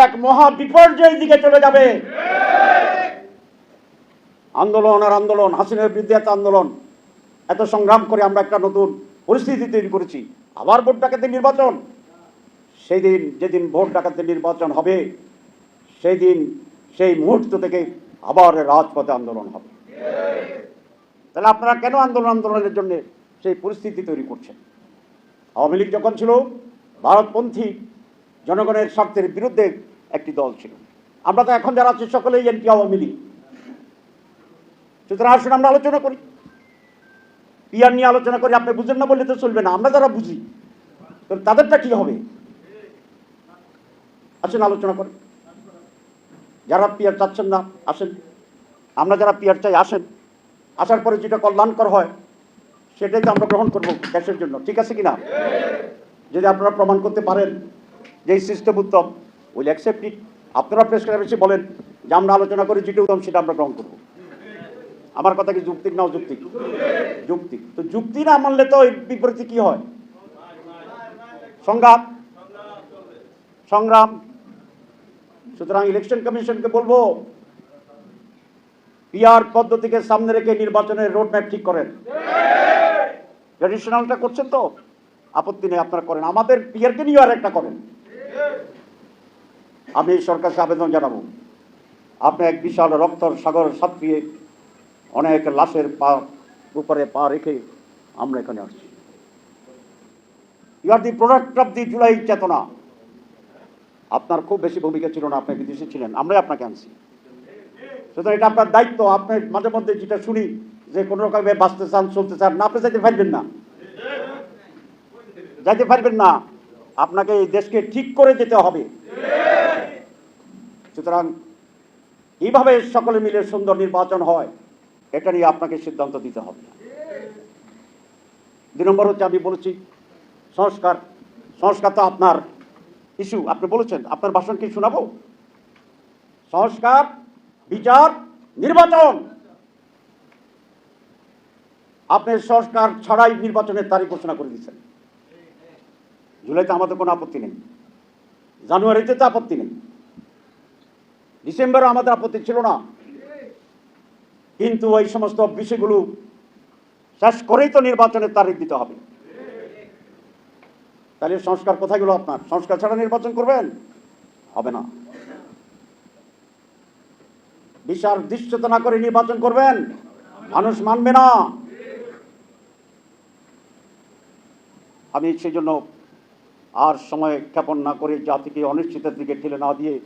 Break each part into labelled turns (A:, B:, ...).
A: এক মহা বিপর্যয়ের দিকে চলে যাবে। আন্দোলন আর আন্দোলন, হাসিনের বিরুদ্ধে এত আন্দোলন। এত সংগ্রাম করে আমরা একটা নতুন পরিস্থিতি তৈরি করেছি। আবার ভোট ডাকাতে নির্বাচন। সেই দিন যেদিন ভোট ডাকাতে নির্বাচন হবে সেই দিন সেই মুহূর্ত থেকে আবার রাজপথে আন্দোলন হবে। তাহলে আপনারা কেন আন্দোলন আন্দোলনের জন্য সেই পরিস্থিতি তৈরি করছেন? আওয়ামী লীগ যখন ছিল, ভারতপন্থী জনগণের স্বার্থের বিরুদ্ধে একটি দল ছিল। আমরা তো এখন যারা আছি সকলেই এনটি আওয়ামী লীগ। সুতরাং আসুন আমরা আলোচনা করি। পিয়ার নিয়ে আলোচনা করি, আপনি বুঝেন না বললে তো চলবে না। আমরা যারা বুঝি তাদেরটা কি হবে? আসেন আলোচনা করি। যারা পিয়ার চাচ্ছেন না, আসেন। আমরা যারা পিয়ার চাই, আসেন। আসার পরে যেটা কল্যাণকর হয়, সেটাই তো আমরা গ্রহণ করব দেশের জন্য। ঠিক আছে কিনা? যদি আপনারা প্রমাণ করতে পারেন যে এই সিস্টেম উত্তম, উইল অ্যাকসেপ্ট ইট আপনারা প্রেস করে বেশি বলেন যে আমরা আলোচনা করি যেটা উত্তম, সেটা আমরা গ্রহণ করব। আমার কথা কি যুক্তিক না অযৌক্তিক? যুক্তি। তো যুক্তি না মানলে তো বিপরীতে কি হয়? সংঘাত সংগ্রাম। সুতরাং ইলেকশন কমিশনকে বলব পিআর পদ্ধতিকে সামনে রেখে নির্বাচনের রোড ম্যাপ ঠিক করেন। ট্র্যাডিশনালটা করছেন তো? আপত্তি নেই, আপনারা করেন। আমাদের পিআরকে নিয়ে আর একটা করেন। আমি সরকারকে আবেদন জানাব। আপনি এক বিশাল রক্তর সাগর সাঁতরিয়ে অনেক লাশের পা উপরে পা রেখে আমরা এখানে আসছি। You are the product of the July চেতনা। আপনার খুব বেশি ভূমিকা ছিল না, আপনি বিদেশে ছিলেন, আমরাই আপনাকে আনছি। সুতরাং এটা আপনার দায়িত্ব, আপনি মাঝে মধ্যে যেটা শুনি যে কোনো রকমে বাঁচতে চান, চলতে চান, না, আপনি যাইতে পারবেন না। যাইতে পারবেন না। আপনাকে এই দেশকে ঠিক করে যেতে হবে। সুতরাং এইভাবে সকলে মিলে সুন্দর নির্বাচন হয়, এটা নিয়ে আপনাকে সিদ্ধান্ত দিতে হবে। দুই নম্বর হচ্ছে আমি বলেছি, সংস্কার। সংস্কার তো আপনার ইস্যু, আপনি বলেছেন, আপনার ভাষণ কি শোনাবো? সংস্কার, বিচার, নির্বাচন। আপনি সংস্কার ছাড়াই নির্বাচনের তারিখ ঘোষণা করে দিচ্ছেন জুলাইতে আমাদের কোনো আপত্তি নেই। জানুয়ারিতে তো আপত্তি নেই। ডিসেম্বরে আমাদের আপত্তি ছিল না। কিন্তু এই সমস্ত বিষয়গুলো শেষ করেই তো নির্বাচনের তারিখ দিতে হবে। তাহলে সংস্কার কোথায় গেল আপনার? সংস্কার ছাড়া নির্বাচন করবেন? হবে না। বিচার দৃশ্যতা না করে নির্বাচন করবেন? মানুষ মানবে না। আমি সেই জন্য আর সময় ক্ষেপণ না করে জাতিকে অনিশ্চিতের দিকে ঠেলে না দিয়ে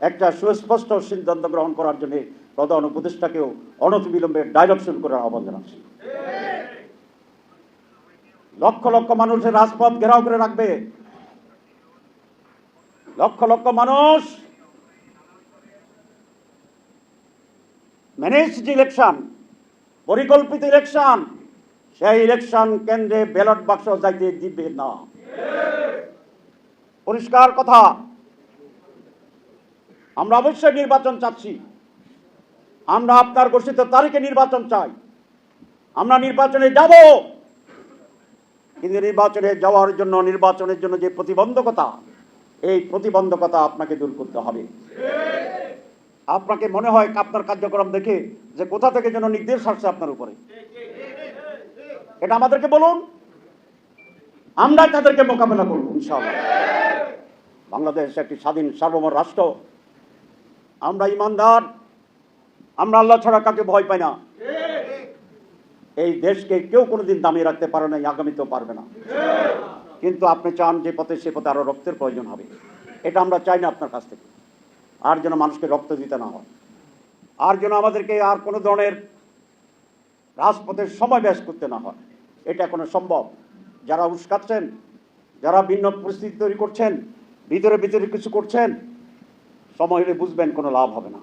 A: একটা সুস্পষ্ট সিদ্ধান্ত গ্রহণ করার জন্য প্রধান উপদেষ্টাকেও অনতিবিলম্বে ডাইরেকশন করার আহ্বান জানাচ্ছি। লক্ষ লক্ষ মানুষের রাজপথ ঘেরাও করে রাখবে। লক্ষ লক্ষ মানুষ ম্যানেজড ইলেকশন পরিকল্পিত ইলেকশন সেই ইলেকশন কেন্দ্রে ব্যালট বাক্স যাইতে দিবে না। পরিষ্কার কথা আমরা অবশ্যই নির্বাচন চাচ্ছি। আমরা আপনার ঘোষিত তারিখে নির্বাচন চাই। আমরা নির্বাচনে যাব। কিন্তু নির্বাচনে যাওয়ার জন্য, নির্বাচনের জন্য যে প্রতিবন্ধকতা, এই প্রতিবন্ধকতা আপনাকে দূর করতে হবে। আপনাকে মনে হয় আপনার কার্যক্রম দেখে যে কোথা থেকে যেন নির্দেশ আসছে আপনার উপরে। এটা আমাদেরকে বলুন। আমরা তাদেরকে মোকাবেলা করব, ইনশাআল্লাহ। বাংলাদেশ একটি স্বাধীন সার্বভৌম রাষ্ট্র। আমরা ইমানদার, আমরা আল্লাহ ছাড়া কাকে ভয় পাই না। এই দেশকে কেউ কোনোদিন দামিয়ে রাখতে পারে না আগামীতেও পারবে না। কিন্তু আপনি চান যে পথে, সে পথে আরও রক্তের প্রয়োজন হবে। এটা আমরা চাই না আপনার কাছ থেকে। আর যেন মানুষকে রক্ত দিতে না হয়। আর যেন আমাদেরকে আর কোনো ধরনের রাজপথের সময় ব্যাস করতে না হয়। এটা কোনো সম্ভব। যারা উস্কাচ্ছেন, যারা ভিন্ন পরিস্থিতি তৈরি করছেন, ভিতরে ভিতরে কিছু করছেন সময় হলে বুঝবেন কোনো লাভ হবে না।